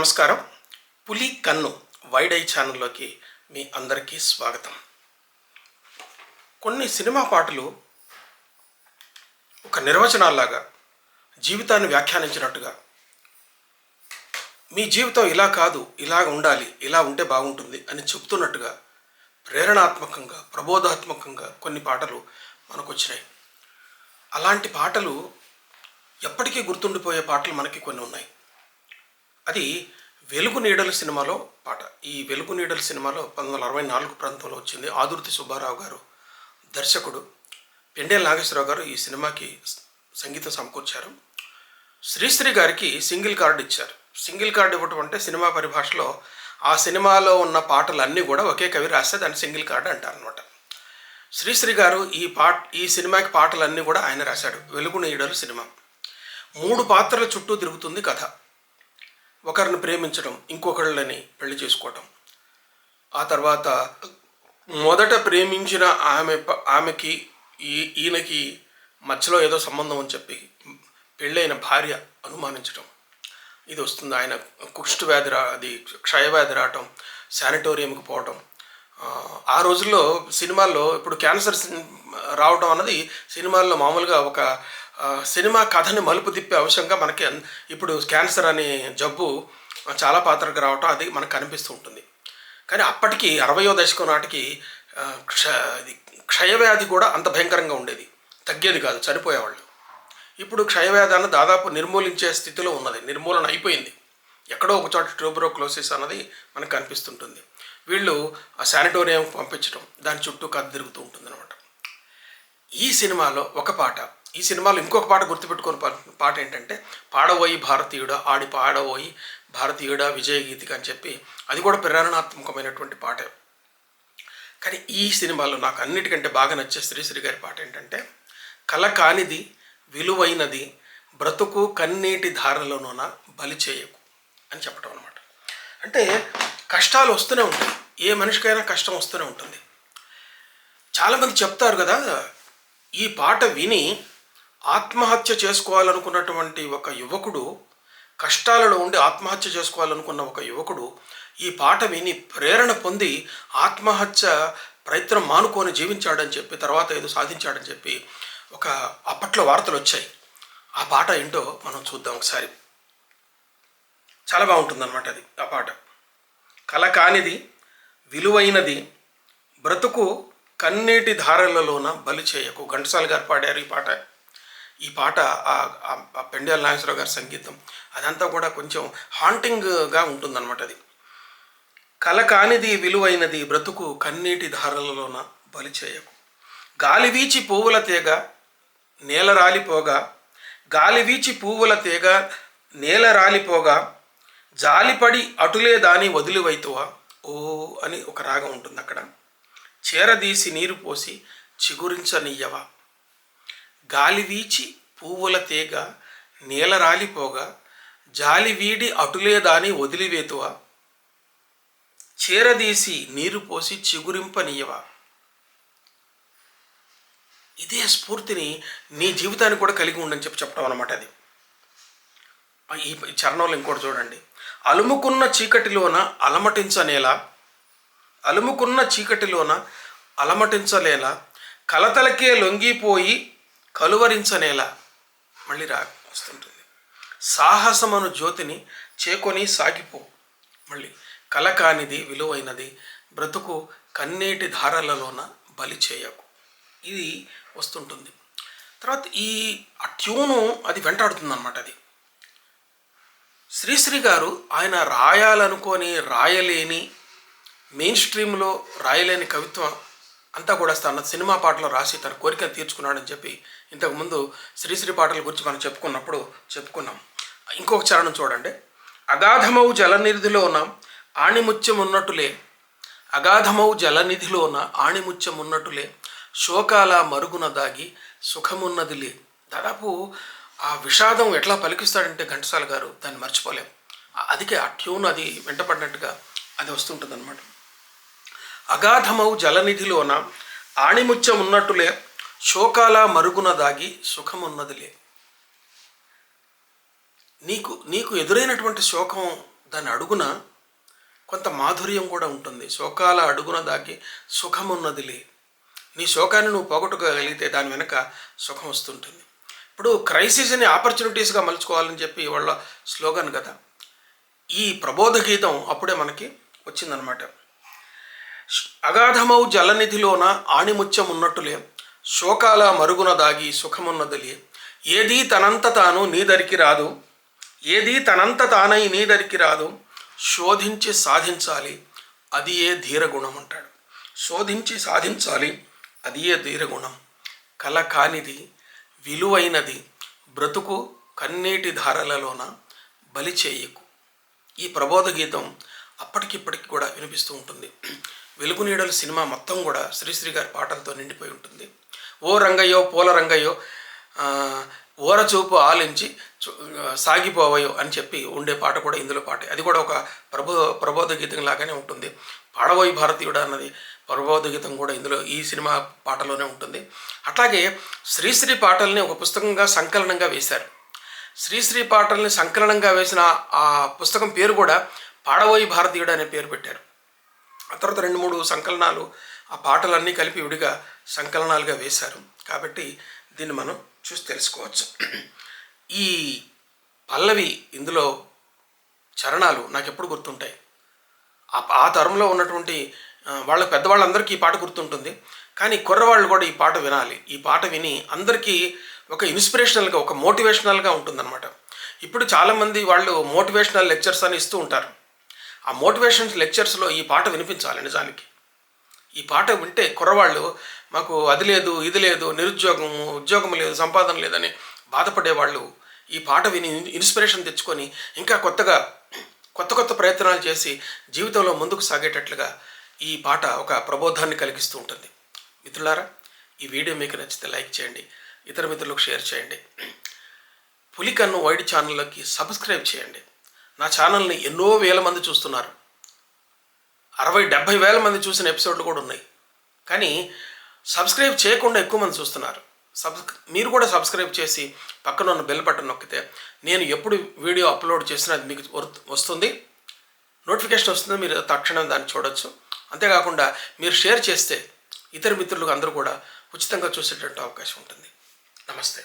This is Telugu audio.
నమస్కారం. పులి కన్ను వైడ్ ఐ ఛానల్లోకి మీ అందరికీ స్వాగతం. కొన్ని సినిమా పాటలు ఒక నిర్వచనాల్లాగా జీవితాన్ని వ్యాఖ్యానించినట్టుగా మీ జీవితం ఇలా కాదు ఇలా ఉండాలి ఇలా ఉంటే బాగుంటుంది అని చెప్తున్నట్టుగా ప్రేరణాత్మకంగా ప్రబోధాత్మకంగా కొన్ని పాటలు మనకు వచ్చినాయి అలాంటి పాటలు ఎప్పటికీ గుర్తుండిపోయే పాటలు మనకి కొన్ని ఉన్నాయి. అది వెలుగు నీడల సినిమాలో పాట. ఈ వెలుగు నీడల సినిమాలో పంతొమ్మిది వందల అరవై నాలుగు ప్రాంతంలో వచ్చింది ఆదుర్తి సుబ్బారావు గారు దర్శకుడు. పెండేల నాగేశ్వరరావు గారు ఈ సినిమాకి సంగీతం సమకూర్చారు. శ్రీశ్రీ గారికి సింగిల్ కార్డు ఇచ్చారు. సింగిల్ కార్డు ఇవ్వటం అంటే సినిమా పరిభాషలో ఆ సినిమాలో ఉన్న పాటలు అన్నీ కూడా ఒకే కవి రాస్తే దాన్ని సింగిల్ కార్డు అంటారు అనమాట శ్రీశ్రీ గారు ఈ పాట ఈ సినిమాకి పాటలన్నీ కూడా ఆయన రాశాడు. వెలుగు నీడలు సినిమా. మూడు పాత్రల చుట్టూ తిరుగుతుంది కథ. ఒకరిని ప్రేమించడం ఇంకొకళ్ళని పెళ్ళి చేసుకోవటం. ఆ తర్వాత మొదట ప్రేమించిన ఆమె ఆమెకి ఈ ఈయనకి మధ్యలో ఏదో సంబంధం అని చెప్పి పెళ్ళైన భార్య అనుమానించడం ఇది వస్తుంది. ఆయన కుష్టు వ్యాధి రా అది క్షయవ్యాధి రావటం శానిటోరియంకి పోవటం. ఆ, రోజుల్లో సినిమాల్లో ఇప్పుడు క్యాన్సర్ రావటం రావడం అన్నది సినిమాల్లో మామూలుగా ఒక సినిమా కథని మలుపు తిప్పే అంశంగా మనకి ఇప్పుడు క్యాన్సర్ అనే జబ్బు చాలా పాత్రకు రావటం అది మనకు కనిపిస్తూ ఉంటుంది. కానీ అప్పటికి అరవయో దశకం నాటికి క్ష క్షయవ్యాధి కూడా అంత భయంకరంగా ఉండేది. తగ్గేది కాదు చనిపోయేవాళ్ళు. ఇప్పుడు క్షయవ్యాధాన్ని దాదాపు నిర్మూలించే స్థితిలో ఉన్నది. నిర్మూలన అయిపోయింది. ఎక్కడో ఒక చోట ట్యూబరోక్లోసిస్ అన్నది మనకు కనిపిస్తుంటుంది. వీళ్ళు ఆ శానిటోరియం పంపించడం దాని చుట్టూ కథ తిరుగుతూ ఉంటుంది అనమాట ఈ సినిమాలో ఒక పాట ఈ సినిమాలో ఇంకొక పాట గుర్తుపెట్టుకుని పా- పాట ఏంటంటే పాడబోయి భారతీయుడా ఆడి పాడబోయి భారతీయుడా విజయ గీతిక అని చెప్పి అది కూడా ప్రేరణాత్మకమైనటువంటి పాటే. కానీ ఈ సినిమాలో నాకు అన్నిటికంటే బాగా నచ్చే శ్రీశ్రీ గారి పాట ఏంటంటే కల కానిది విలువైనది బ్రతుకు కన్నీటి ధారలోనూన బలి చేయకు అని చెప్పటం అనమాట అంటే కష్టాలు వస్తూనే ఉంటాయి. ఏ మనిషికైనా కష్టం వస్తూనే ఉంటుంది. చాలామంది చెప్తారు కదా ఈ పాట విని ఆత్మహత్య చేసుకోవాలనుకున్నటువంటి ఒక యువకుడు కష్టాలలో ఉండి ఆత్మహత్య చేసుకోవాలనుకున్న ఒక యువకుడు ఈ పాట విని ప్రేరణ పొంది ఆత్మహత్య ప్రయత్నం మానుకొని జీవించాడని చెప్పి తర్వాత ఏదో సాధించాడని చెప్పి ఒక అప్పట్లో వార్తలు వచ్చాయి. ఆ పాట ఏంటో మనం చూద్దాం ఒకసారి. చాలా బాగుంటుందన్నమాట అది ఆ పాట. కల కానిది విలువైనది బ్రతుకు కన్నీటి ధారలలోన బలి చేయకు. ఘంటసాల గారు పాడారు ఈ పాట. ఈ పాట ఆ- ఆ- నాగేశ్వరరావు గారి సంగీతం అదంతా కూడా కొంచెం హాంటింగ్గా ఉంటుందన్నమాట అది. కల కానిది విలువైనది బ్రతుకు కన్నీటి ధారలలోన బలిచేయకు గాలి వీచి పువ్వుల తీగ నేల రాలిపోగా. గాలి వీచి పువ్వుల తీగ నేల రాలిపోగా. జాలిపడి అటులే దాని వదిలివైతువా? ఓ అని ఒక రాగం ఉంటుంది అక్కడ. చేరదీసి నీరు పోసి చిగురించనియ్యవా గాలి వీచి పువ్వుల తీగ నీల రాలిపోగా జాలి వీడి అటులేదాని వదిలివేతువా? చేరదీసి నీరు పోసి చిగురింపనీయవా? ఇదే స్ఫూర్తిని నీ జీవితాన్ని కూడా కలిగి ఉండని చెప్పి చెప్పడం అనమాట అది. ఈ ఈ చరణంలో ఇంకోటి చూడండి. అలుముకున్న చీకటిలోన అలమటించనేలా అలుముకున్న చీకటిలోన అలమటించలేలా కలతలకే లొంగిపోయి కలువరించనేలా మళ్ళీ రా వస్తుంటుంది. సాహసమను జ్యోతిని చేకొని సాగిపో. మళ్ళీ కల కానిది విలువైనది బ్రతుకు కన్నీటి ధారలలోన బలి చేయకు. ఇది వస్తుంటుంది. తర్వాత ఈ ఆ ట్యూను అది వెంటాడుతుంది అనమాట అది. శ్రీశ్రీ గారు ఆయన రాయాలనుకొని రాయలేని మెయిన్ స్ట్రీమ్లో రాయలేని కవిత్వం అంతా కూడా తన సినిమా పాటలు రాసి తన కోరికను తీర్చుకున్నాడని చెప్పి ఇంతకుముందు శ్రీశ్రీ పాటల గురించి మనం చెప్పుకున్నప్పుడు చెప్పుకున్నాం. ఇంకొక చరణం చూడండి. అగాధమౌ జలనిధిలోన ఆణిముత్యం ఉన్నట్టులే అగాధమౌ జలనిధిలోన ఆణిముత్యం ఉన్నట్టులే శోకాల మరుగున దాగి సుఖమున్నదిలే. దాదాపు ఆ విషాదం ఎట్లా పలికిస్తాడంటే ఘంటసాల గారు దాన్ని మర్చిపోలేం. అదికే ఆ ట్యూన్ అది వెంటపడినట్టుగా అది వస్తుంటుంది అనమాట అగాధమౌ జలనిధిలోన ఆణిముత్యం ఉన్నట్టులే శోకాల మరుగున దాగి సుఖమున్నదిలే. నీకు నీకు ఎదురైనటువంటి శోకం దాని అడుగున కొంత మాధుర్యం కూడా ఉంటుంది. శోకాల అడుగున దాగి సుఖమున్నదిలే. నీ శోకాన్ని నువ్వు పోగొట్టుకోగలిగితే దాని వెనక సుఖం వస్తుంటుంది. ఇప్పుడు క్రైసిస్ని ఆపర్చునిటీస్గా మలుచుకోవాలని చెప్పి వాళ్ళ స్లోగన్ కదా. ఈ ప్రబోధ గీతం అప్పుడే మనకి వచ్చిందనమాట అగాధమౌ జలనిధిలోన ఆణిముత్యం ఉన్నట్టులే శోకాల మరుగున దాగి సుఖమున్నదిలే ఏదీ తనంత తాను నీ దరికి రాదు. ఏదీ తనంత తానై నీ దరికి రాదు. శోధించి సాధించాలి అది ఏ ధీరగుణం అంటాడు. శోధించి సాధించాలి అది ఏ ధీరగుణం. కల కానిది విలువైనది బ్రతుకు కన్నీటి ధారలలోన బలి చేయకు. ఈ ప్రబోధ గీతం అప్పటికిప్పటికి కూడా వినిపిస్తూ ఉంటుంది. వెలుగు నీడలు సినిమా మొత్తం కూడా శ్రీశ్రీ గారి పాటలతో నిండిపోయి ఉంటుంది. ఓ రంగయ్యో పూల రంగయ్యో ఓరచూపు ఆలించి సాగిపోవయో అని చెప్పి ఉండే పాట కూడా ఇందులో పాటే. అది కూడా ఒక ప్రబో ప్రబోధ గీతం లాగానే ఉంటుంది. పాడబోయి భారతీయుడు అన్నది ప్రబోధ గీతం కూడా ఇందులో ఈ సినిమా పాటలోనే ఉంటుంది. అట్లాగే శ్రీశ్రీ పాటల్ని ఒక పుస్తకంగా సంకలనంగా వేశారు. శ్రీశ్రీ పాటల్ని సంకలనంగా వేసిన ఆ పుస్తకం పేరు కూడా పాడబోయి భారతీయుడు అనే పేరు పెట్టారు. ఆ తర్వాత రెండు మూడు సంకలనాలు ఆ పాటలన్నీ కలిపి విడిగా సంకలనాలుగా వేశారు. కాబట్టి దీన్ని మనం చూసి తెలుసుకోవచ్చు. ఈ పల్లవి ఇందులో చరణాలు నాకు ఎప్పుడు గుర్తుంటాయి. ఆ ఆ తరంలో ఉన్నటువంటి వాళ్ళ పెద్దవాళ్ళందరికీ ఈ పాట గుర్తుంటుంది. కానీ కుర్రవాళ్ళు కూడా ఈ పాట వినాలి. ఈ పాట విని అందరికీ ఒక ఇన్స్పిరేషనల్గా ఒక మోటివేషనల్గా ఉంటుందన్నమాట. ఇప్పుడు చాలామంది వాళ్ళు మోటివేషనల్ లెక్చర్స్ అని ఇస్తూ ఉంటారు. ఆ మోటివేషన్ లెక్చర్స్లో ఈ పాట వినిపించాలి నిజానికి. ఈ పాట వింటే కుర్రవాళ్ళు మాకు అది లేదు ఇది లేదు నిరుద్యోగం ఉద్యోగం లేదు సంపాదన లేదని బాధపడే వాళ్ళు ఈ పాట విని ఇన్స్పిరేషన్ తెచ్చుకొని ఇంకా కొత్తగా కొత్త కొత్త ప్రయత్నాలు చేసి జీవితంలో ముందుకు సాగేటట్లుగా ఈ పాట ఒక ప్రబోధాన్ని కలిగిస్తూ ఉంటుంది. మిత్రులారా ఈ వీడియో మీకు నచ్చితే లైక్ చేయండి ఇతర మిత్రులకు షేర్ చేయండి. పులికన్ను వైడ్ ఛానల్లోకి సబ్స్క్రైబ్ చేయండి. నా ఛానల్ని ఎన్నో వేల మంది చూస్తున్నారు. అరవై డెబ్భై వేల మంది చూసిన ఎపిసోడ్లు కూడా ఉన్నాయి. కానీ సబ్స్క్రైబ్ చేయకుండా ఎక్కువ మంది చూస్తున్నారు. సబ్ మీరు కూడా సబ్స్క్రైబ్ చేసి పక్కన ఉన్న బెల్ బటన్ నొక్కితే నేను ఎప్పుడు వీడియో అప్లోడ్ చేసినా అది మీకు వస్తుంది. నోటిఫికేషన్ వస్తుంది మీరు తక్షణం దాన్ని చూడొచ్చు. అంతేకాకుండా మీరు షేర్ చేస్తే ఇతర మిత్రులకు అందరూ కూడా ఉచితంగా చూసేటట్టు అవకాశం ఉంటుంది. నమస్తే.